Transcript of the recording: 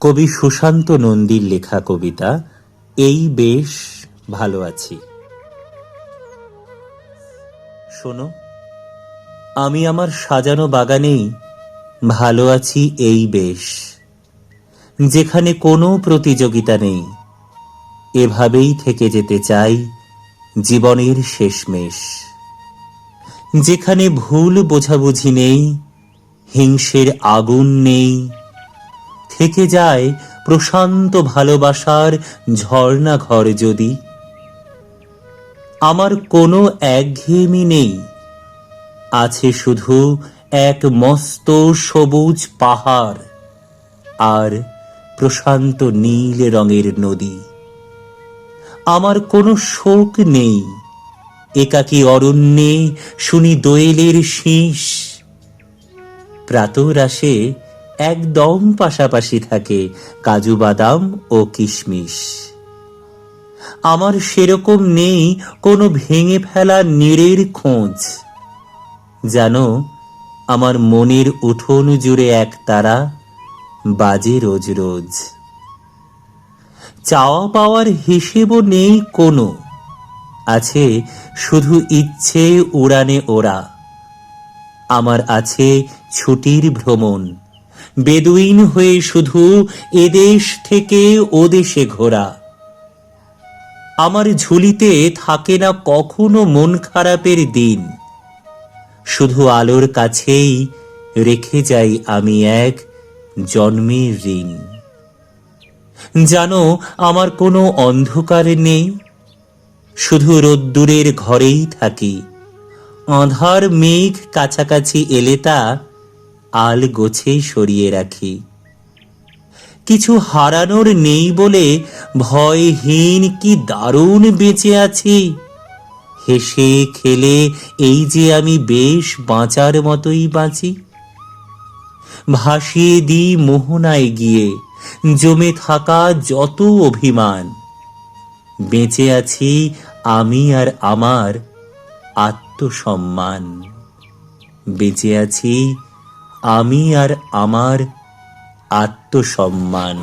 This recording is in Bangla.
কবি সুশান্ত নন্দীর লেখা কবিতা, এই বেশ ভালো আছি। শোনো, আমি আমার সাজানো বাগানেই ভালো আছি এই বেশ, যেখানে কোনো প্রতিযোগিতা নেই। এভাবেই থেকে যেতে চাই জীবনের শেষমেশ, যেখানে ভুল বোঝাবুঝি নেই, হিংসের আগুন নেই থেকে যায় প্রশান্ত ভালোবাসার ঝর্ণা ঘর যদি। আমার কোনো একঘেয়েমি নেই, আছে শুধু এক মস্ত সবুজ পাহাড় আর প্রশান্ত নীল রঙের নদী। আমার কোনো শোক নেই, একাকী অরণ্যে শুনি দোয়েলের শীষ। প্রাতরাশে একদম পাশাপাশি থাকে কাজু বাদাম ও কিশমিশ। আমার সেরকম নেই কোনো ভেঙে ফেলা নীড়ের খোঁজ। জানো, আমার মনের উঠোন জুড়ে এক তারা বাজে রোজ রোজ। চাওয়া পাওয়ার হিসেবও নেই কোনো। আছে শুধু ইচ্ছে উড়ানে ওরা আমার আছে ছুটির ভ্রমণ। বেদুইন হয়ে শুধু এদেশ থেকে ও দেশে ঘোরা। আমার ঝুলিতে থাকে না কখনো মন খারাপের দিন। শুধু আলোর কাছেই রেখে যাই আমি এক জন্মের ঋণ। জানো, আমার কোনো অন্ধকার নেই। শুধু রোদ্দুরের ঘরেই থাকি। আধার মেঘ কাছাকাছি এলে তা আল গোছে সরিয়ে রাখি। কিছু হারানোর নেই বলে ভয়হীন কি দারুণ বেঁচে আছি। হেসে খেলে এই যে আমি বেশ বাঁচার মতোই বাঁচি। ভাসিয়ে দিই মোহনায় গিয়ে, জমে থাকা যত অভিমান। বেঁচে আছি আমি আর আমার আত্মসম্মান। বেঁচে আছি আমি আর আমার আত্মসম্মান।